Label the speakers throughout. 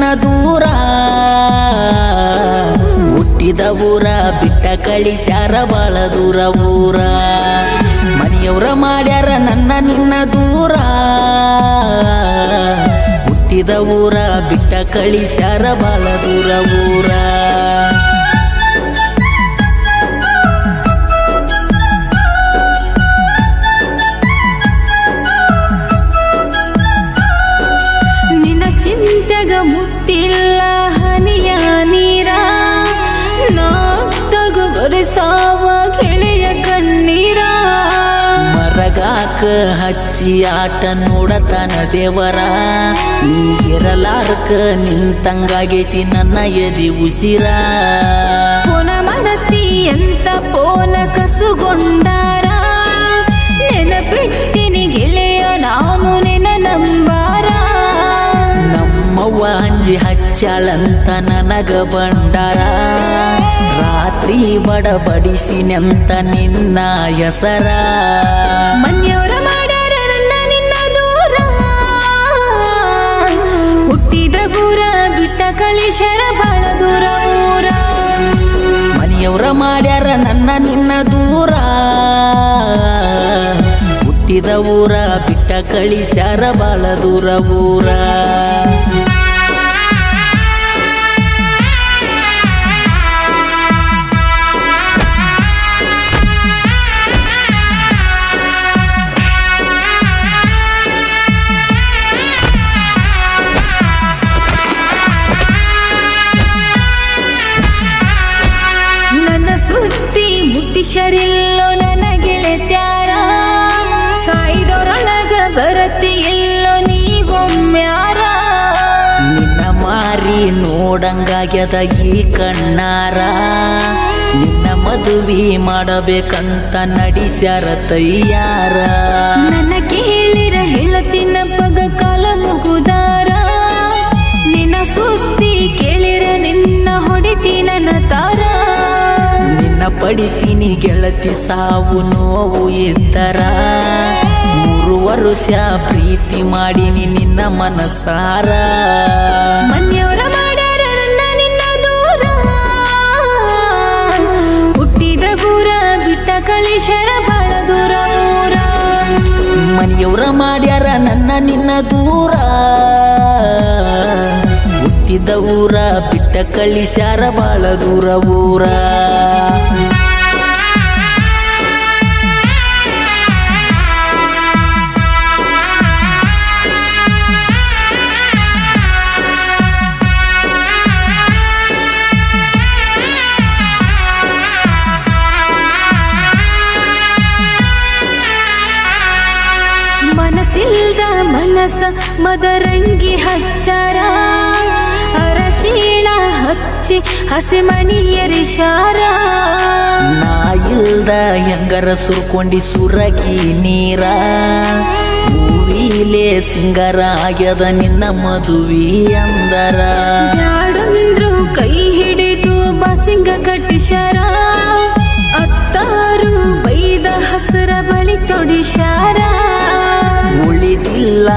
Speaker 1: ನನ್ನ ದೂರ. ಹುಟ್ಟಿದ ಊರ ಬಿಟ್ಟ ಕಳಿಸ್ಯಾರ ಬಾಳ ದೂರ ಊರ. ಮನೆಯವರ ಮಾಡ್ಯಾರ ನನ್ನ ನಿನ್ನ ದೂರ. ಹುಟ್ಟಿದ ಊರ ಬಿಟ್ಟ ಕಳಿಸ್ಯಾರ ಬಾಳ ದೂರ ಊರ.
Speaker 2: ಬರೆಸಾವ ಗೆಳೆಯ ಕಣ್ಣೀರ.
Speaker 1: ಮರಗಾಕ ಹಚ್ಚಿ ಆಟ ನೋಡತನ ದೇವರ. ನೀ ಇರಲಾರ್ಕ ನಿಂತಂಗಾಗೈತಿ ನನ್ನ ಎದಿ ಉಸಿರ.
Speaker 2: ಪೋನ ಮಾಡತಿ ಎಂತ ಪೋನ ಕಸುಗೊಂಡಾರ. ನೆನಪಿಟ್ಟಿನಿ ಗೆಳೆಯ ನಾನು ನಿನ್ನ ನಂಬಾರ.
Speaker 1: ನಮ್ಮವ್ವ ಅಂಜಿ ಹಚ್ಚಾಳಂತ ನನಗ ಬಂಡಾರ ರಾತ್ರಿ ಬಡಬಡಿಸಿ ನೆಂತ ನಿನ್ನ ಹೆಸರ.
Speaker 2: ಮನ್ಯವ್ರ ಮಾಡ್ಯಾರ ನನ್ನ ನಿನ್ನ ದೂರ. ಹುಟ್ಟಿದ ಊರ ಬಿಟ್ಟ ಕಳಿಶರ ಬಹಳ ದೂರ. ಊರ
Speaker 1: ಮನೆಯವರ ಮಾಡ್ಯಾರ ನನ್ನ ನಿನ್ನ ದೂರ. ಹುಟ್ಟಿದ ಊರ ಬಿಟ್ಟ ಕಳಿಸ್ಯಾರ ಬಾಳ ದೂರ ಊರ.
Speaker 2: ಮುಟ್ಟಿಸರಿಲ್ಲೋ ನನಗಿಳಿತ್ಯಾರ ಗೆಳೆತ್ಯಾರ ಸಾಯ್ದೊರೊಳಗ ಬರತಿ ಇಲ್ಲೋ ನೀವೊಮ್ಮ್ಯಾರ
Speaker 1: ನಿನ್ನ ಮಾರಿ ನೋಡಂಗಾಗ್ಯದ ಈ ಕಣ್ಣಾರ? ನಿನ್ನ ಮದುವೆ ಮಾಡಬೇಕಂತ ನಡಿಸ್ಯಾರ ತಯ್ಯಾರ ಪಡಿತೀನಿ ಗೆಳತಿ ಸಾವು ನೋವು ಇದ್ದರ ಮೂರು ವರ್ಷ ಪ್ರೀತಿ ಮಾಡಿನಿ ನಿನ್ನ ಮನಸಾರ
Speaker 2: ಮನೆಯವರ ಮಾಡ್ಯಾರ ನನ್ನ ನಿನ್ನ ದೂರ. ಹುಟ್ಟಿದ ಊರ ಬಿಟ್ಟ ಕಳಿಶರ ಬಾಳ ದೂರ ಊರ
Speaker 1: ಮನೆಯವರ ಮಾಡ್ಯಾರ ನನ್ನ ನಿನ್ನ ದೂರ. ಹುಟ್ಟಿದ ಊರ ಬಿಟ್ಟ ಕಳಿಸ್ಯಾರ ಬಾಳ ದೂರ ಊರ.
Speaker 2: ಮನಸ್ಸ ಮದರಂಗಿ ಹಚ್ಚರ. ಅರಶೀಣ ಹಚ್ಚಿ ಹಸಿಮಣಿಯರಿಶಾರ
Speaker 1: ನಾ ಇಲ್ದ ಹೆಂಗರ ಸುರ್ಕೊಂಡಿ ಸುರಗಿ ನೀರ. ಹೂವಿಲೆ ಸಿಂಗರ ಆಗ್ಯದ ನಿನ್ನ ಮದುವಿ ಅಂದರ.
Speaker 2: ಯಾಡಂದ್ರು ಕೈ ಹಿಡಿದು ಬಾಸಿಂಗ ಕಟ್ಟಿಶಾರ. ಅತ್ತಾರು ಬೈದ ಹಸರ ಬಳಿ ತೊಡಿಶಾರ.
Speaker 1: ಉಳಿದಿಲ್ಲ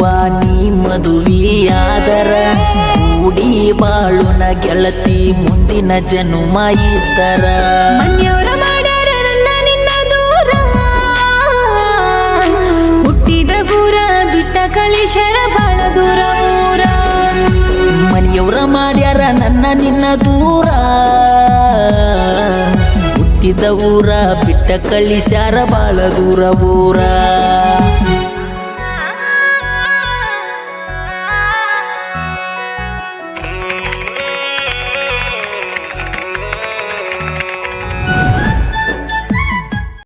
Speaker 1: ನೀ ಮದುವೆಯಾದರ ಕೂಡಿ ಬಾಳುನ ಗೆಳತಿ ಮುಂದಿನ ಜನುಮ ಇದ್ದರ.
Speaker 2: ಮನ್ಯವ್ರ ಮಾಡ್ಯಾರ ನನ್ನ ನಿನ್ನ ದೂರ. ಹುಟ್ಟಿದ ಊರ ಬಿಟ್ಟ ಕಳಿಶರ ಬಾಳ ದೂರ. ಊರ
Speaker 1: ಮನೆಯವ್ರ ಮಾಡ್ಯಾರ ನನ್ನ ನಿನ್ನ ದೂರ. ಹುಟ್ಟಿದ ಊರ ಬಿಟ್ಟ ಕಳಿಸ್ಯಾರ ಬಾಳ ದೂರ ಊರ.